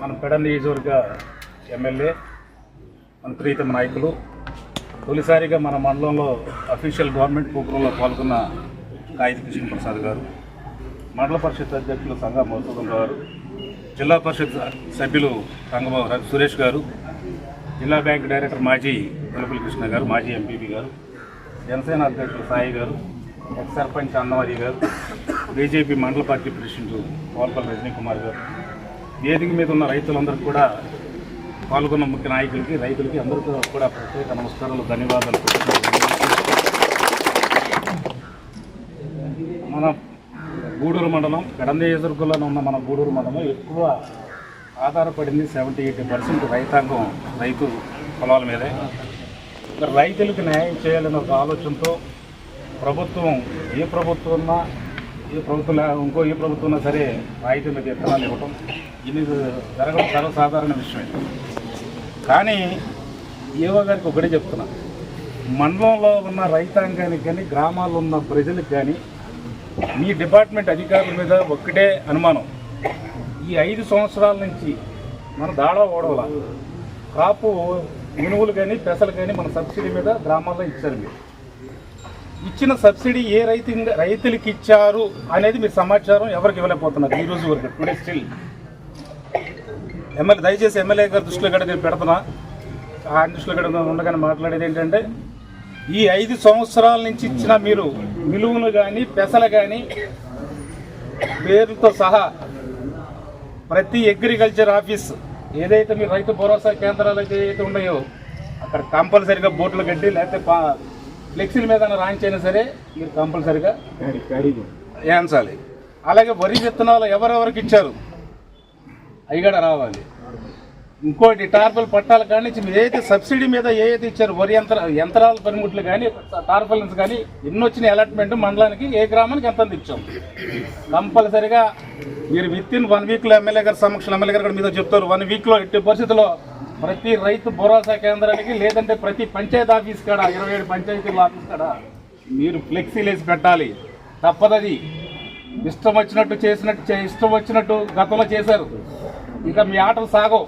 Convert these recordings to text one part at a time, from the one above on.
మన పెడ నియోజకవర్గ ఎమ్మెల్యే మన ప్రీతమ నాయకులు తొలిసారిగా మన మండలంలో అఫీషియల్ గవర్నమెంట్ ప్రోగ్రాంలో పాల్గొన్న కాగిత కిషన్ ప్రసాద్ గారు మండల పరిషత్ అధ్యక్షులు సంఘ మధుసూదన్ గారు జిల్లా పరిషత్ సభ్యులు రంగబాబు రవి సురేష్ గారు జిల్లా బ్యాంక్ డైరెక్టర్ మాజీ వెలుపుల కృష్ణ గారు మాజీ ఎంపీపీ గారు జనసేన అధ్యక్షులు సాయి గారు ఎక్స్ సర్పంచ్ అన్నవారి గారు బీజేపీ మండల పార్టీ ప్రెసిడెంట్ కోల్పల్లి రజనీకుమార్ గారు వేదిక మీద ఉన్న రైతులందరికీ కూడా పాల్గొన్న ముఖ్య నాయకులకి రైతులకి అందరికీ కూడా ప్రత్యేక నమస్కారాలు ధన్యవాదాలు మన గూడూరు మండలం కడందేశ్వర్గంలో ఉన్న మన గూడూరు మండలం ఎక్కువ ఆధారపడింది సెవెంటీ ఎయిటీ పర్సెంట్ రైతాంగం రైతు పొలాల మీదే. రైతులకు న్యాయం చేయాలనే ఒక ఆలోచనతో ప్రభుత్వం ఏ ప్రభుత్వం ఉన్నా ఏ ప్రభుత్వం ఇంకో ఏ ప్రభుత్వం ఉన్నా సరే రాయితీ మీద విత్తనాలు ఇవ్వటం ఇది జరగడం సర్వసాధారణ విషయమే కానీ ఏవో గారికి ఒకటే చెప్తున్నా. మండలంలో ఉన్న రైతాంగానికి కానీ గ్రామాల్లో ఉన్న ప్రజలకు కానీ మీ డిపార్ట్మెంట్ అధికారుల మీద ఒక్కటే అనుమానం. ఈ ఐదు సంవత్సరాల నుంచి మన దాడ ఓడవల. క్రాపు మినువులు కానీ పెసలు కానీ మన సబ్సిడీ మీద గ్రామాల్లో ఇచ్చారు మీరు. ఇచ్చిన సబ్సిడీ ఏ రైతు రైతులకి ఇచ్చారు అనేది మీరు సమాచారం ఎవరికి ఇవ్వలేకపోతున్నారు ఈ రోజు వరకు? టుడే స్టిల్ ఎమ్మెల్యే దయచేసి ఎమ్మెల్యే గారి దృష్టిలో కూడా నేను పెడుతున్నా. ఆ దృష్టిలో కూడా ఉండగానే మాట్లాడేది ఏంటంటే ఈ ఐదు సంవత్సరాల నుంచి ఇచ్చిన మీరు మిలువులు కానీ పెసలు కానీ పేరుతో సహా ప్రతి అగ్రికల్చర్ ఆఫీస్ ఏదైతే మీరు రైతు భరోసా కేంద్రాలు అయితే ఏదైతే ఉన్నాయో అక్కడ కంపల్సరిగా బోట్లు కట్టి లేకపోతే ఫ్లెక్సీల మీద రాయించైనా సరే మీరు కంపల్సరిగా వేయించాలి అలాగే వరి విత్తనాలు ఎవరెవరికి ఇచ్చారు? అవి కూడా రావాలి. ఇంకోటి టార్పల్ పట్టాల మీరు ఏదైతే సబ్సిడీ మీద ఏదైతే ఇచ్చారు వరి యంత్ర యంత్రాల పనిముట్లు కానీ టార్పల్స్ కానీ ఎన్ని వచ్చిన అలాట్మెంట్ మండలానికి ఏ గ్రామానికి ఎంత ఇచ్చాం? కంపల్సరిగా మీరు విత్ ఇన్ వన్ వీక్లో ఎమ్మెల్యే గారి సమక్షంలో ఎమ్మెల్యే గారు మీతో చెప్తారు వన్ వీక్లో ఎట్టి పరిస్థితుల్లో ప్రతి రైతు భరోసా కేంద్రానికి లేదంటే ప్రతి పంచాయతీ ఆఫీస్ కాడ ఇరవై ఏడు పంచాయతీల ఆఫీస్ కాడ మీరు ఫ్లెక్సీలు వేసి పెట్టాలి. తప్పదది. ఇష్టం వచ్చినట్టు చేసినట్టు చే- ఇష్టం వచ్చినట్టు గతంలో చేశారు. ఇంకా మీ ఆటలు సాగవు.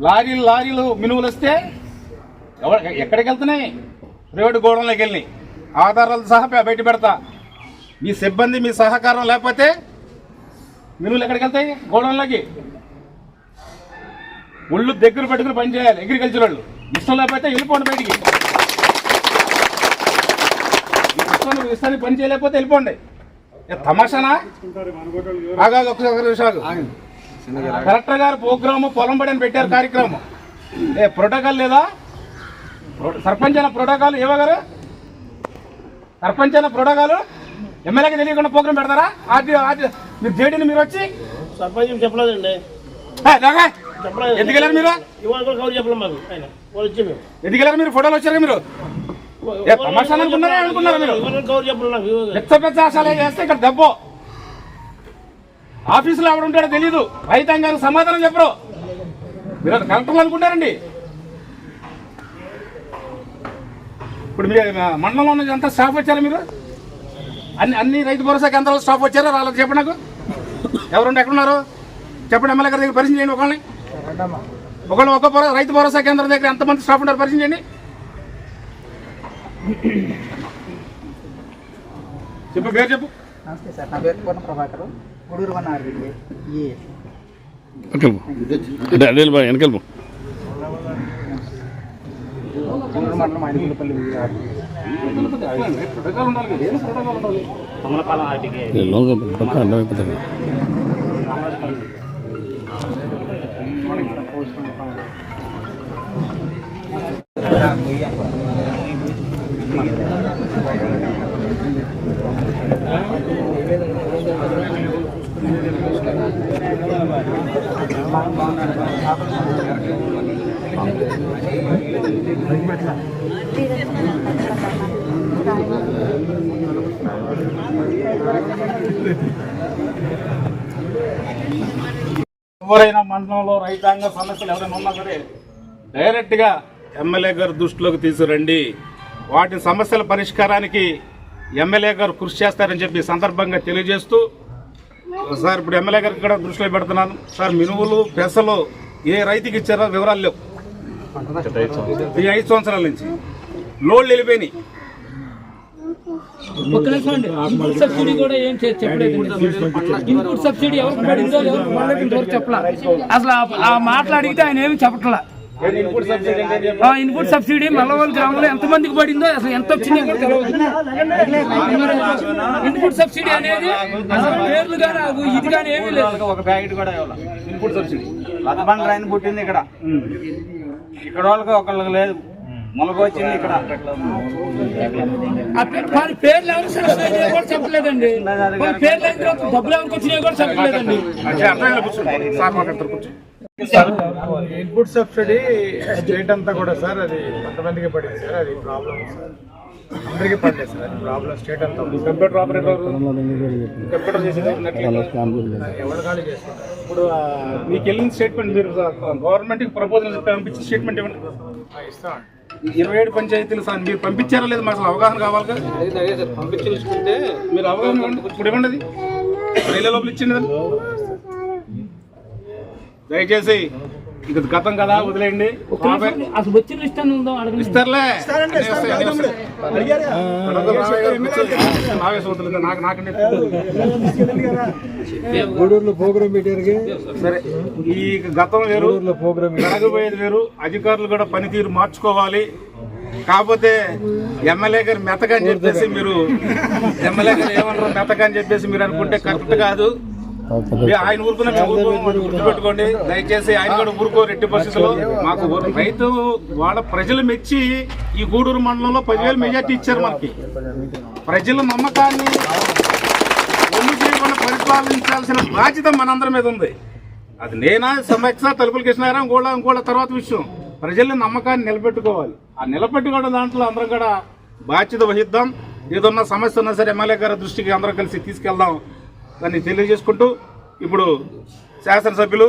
లారీలు లారీలు మినువులు వస్తే ఎవరు ఎక్కడికి వెళ్తున్నాయి? ప్రైవేట్ గోడంలోకి వెళ్ళి. ఆధారాలు సహా బయట పెడతా. మీ సిబ్బంది మీ సహకారం లేకపోతే మినువులు ఎక్కడికి వెళ్తాయి? గోడంలోకి. ఒళ్ళు దగ్గర పెట్టుకుని పని చేయాలి అగ్రికల్చర్ వాళ్ళు. ఇష్టం లేకపోతే వెళ్ళిపోండి బయటికి. ఇష్టం ఇష్టానికి పని చేయలేకపోతే వెళ్ళిపోండి. ఏ తమాషానా? ఆగాగు ఒకసారి నిమిషాలు కలెక్టర్ గారు ప్రోగ్రాము పొలం పడి పెట్టారు కార్యక్రమం. ఏ ప్రోటోకాల్ లేదా? సర్పంచ్ అయిన ప్రోటోకాల్ ఏవో గారు? సర్పంచ్ అయిన ప్రోటోకాల్? ఎమ్మెల్యేకి తెలియకుండా ప్రోగ్రామ్ పెడతారా? ఆర్టీ ఆర్టీ మీరు జేడీని మీరు వచ్చి? సర్పంచ్ చెప్పలేదండి. ఎందుకు వెళ్ళారు మీరు? ఎందుకు వెళ్ళారు మీరు? ఫోటోలు వచ్చారు మీరు? తమాషాలు అనుకున్నారా? అనుకున్నారా మీరు? పెద్ద పెద్ద ఆశాలు చేస్తే ఇక్కడ దెబ్బ? ఆఫీసులో ఎవడు ఉంటాడో తెలియదు రైతాంగానికి సమాధానం చెప్పరు. మీరు అది కలెక్టర్లు అనుకుంటారండి. ఇప్పుడు మీ మండలంలో ఉన్న అంతా స్టాఫ్ వచ్చారా మీరు? అన్ని అన్ని రైతు భరోసా కేంద్రాల స్టాఫ్ వచ్చారా? రాలేదు చెప్పండి నాకు. ఎవరుంటే ఎక్కడున్నారు? చెప్పండి ఎమ్మెల్యే గారి దగ్గర పరిచయం చేయండి ఒకళ్ళని. ఒకళ్ళు ఒక భరో- రైతు భరోసా కేంద్రం దగ్గర ఎంతమంది స్టాఫ్ ఉంటారు పరిచయం చేయండి. చెప్పు పేరు చెప్పు. నమస్తే సార్ నా పేరు పూర్ణ ప్రభాకర్. గూడూరు వన్ ఆర్బీకి వెనకెళ్ళి గూడూరు మండలం ప్రోటోకాల్ ఎవరైనా మండలంలో రైతాంగ సమస్యలు ఎవరైనా ఉన్నా సరే డైరెక్ట్గా ఎమ్మెల్యే గారు దృష్టిలోకి తీసుకురండి. వాటి సమస్యల పరిష్కారానికి ఎమ్మెల్యే గారు కృషి చేస్తారని చెప్పి సందర్భంగా తెలియజేస్తూ సార్ ఇప్పుడు ఎమ్మెల్యే గారికి కూడా దృష్టిలో పెడుతున్నాను. సార్ మినువులు పెసలు ఏ రైతుకి ఇచ్చారో వివరాలు లేవు. ఈ ఐదు సంవత్సరాల నుంచి. లోన్లు వెళ్ళిపోయినాయి. ఒక్క నిమిషం ఇన్పుట్ సబ్సిడీ కూడా ఏం చే- చెప్పలేదు. ఇన్పుట్ సబ్సిడీ ఎవరికి పడిందో ఎవరికి పడలేదు చెప్పలా. అసలు ఆ- మాట్లాడితే ఆయన ఏమి చెప్పట్లా. ఇన్పుట్ సబ్సిడీ మల్లవల్ గ్రామంలో ఎంత మందికి పడిందో అసలు ఎంత వచ్చిందో ఇన్పుట్ సబ్సిడీ అనేది అసలు పేర్లు కానీ ఇది కానీ ఏమీ లేదు. ఒక ప్యాకెట్ కూడా ఇవ్వాలి. ఇన్పుట్ సబ్సిడీ లతబండ రైన్ పుట్టింది ఇక్కడ. ఇక్కడ వాళ్ళకి ఒకళ్ళకి లేదు. మొలక వచ్చింది ఇక్కడ. ఆ పే- వాళ్ళ పేర్లు ఎవరు కూడా చెప్పలేదండి. వాళ్ళ పేర్లు అయిన తర్వాత డబ్బులు ఎవరికి వచ్చినాయో కూడా చెప్పలేదండి. ఇన్పుట్ సబ్సిడీ స్టేట్ అంతా కూడా సార్ అది కొంతమందికి పడింది సార్ అది ప్రాబ్లం సార్. అందరికీ పడలేదు సార్ అది ప్రాబ్లం స్టేట్ అంతా. కంప్యూటర్ ఆపరేటర్ కంప్యూటర్ చేసేది? ఎవరు ఖాళీ చేసుకుంటారు ఇప్పుడు మీకు వెళ్ళిన స్టేట్మెంట్ మీరు గవర్నమెంట్కి ప్రపోజల్ పంపించిన స్టేట్మెంట్ ఇవ్వండి ఆ, ఇస్తాం ఇరవై ఏడు పంచాయతీలు సార్ మీరు పంపించారా లేదు మాకు అసలు అవగాహన కావాలి కదా? పంపించుకుంటే మీరు అవగాహన. ఇప్పుడు ఇవ్వండి అది. రైలు లోపల ఇచ్చింది కదా. దయచేసి ఇది గతం కదా వదిలేయండి. అసలు వచ్చిన లిస్ట్ అని ఉందో అడగండి. ఇస్తారులే. గూడూరులో ప్రోగ్రామ్ పెట్టారు సరే ఈ గతం వేరు ప్రోగ్రామ్ జరగబోయేది వేరు. అధికారులు కూడా పనితీరు మార్చుకోవాలి. కాకపోతే ఎమ్మెల్యే గారు మెతక అని చెప్పేసి మీరు ఎమ్మెల్యే గారు ఏమన్నారు మెతక అని చెప్పేసి మీరు అనుకుంటే కరెక్ట్ కాదు. ఆయన ఊరుకున్న గుర్తుపెట్టుకోండి. దయచేసి ఆయన కూడా ఊరుకోరు ఎట్టి పరిస్థితుల్లో. మాకు రైతు వాళ్ళ ప్రజలు మెచ్చి ఈ గూడూరు మండలంలో పదివేలు మెజార్టీ ఇచ్చారు మనకి. ప్రజల నమ్మకాన్ని ఒమ్ము చేయకుండా పరిపాలించాల్సిన బాధ్యత మనందరి మీద ఉంది. అది నేనా సమక్ష తలుపుల కృష్ణారావు ఇంకోళ్ళ ఇంకోళ్ళ తర్వాత విషయం. ప్రజల నమ్మకాన్ని నిలబెట్టుకోవాలి. ఆ నిలబెట్టుకోవడం దాంట్లో అందరం కూడా బాధ్యత వహిద్దాం. ఏదన్నా సమస్య ఉన్నా సరే ఎమ్మెల్యే గారి దృష్టికి అందరం కలిసి తీసుకెళ్దాం. దాన్ని తెలియజేసుకుంటూ ఇప్పుడు శాసనసభ్యులు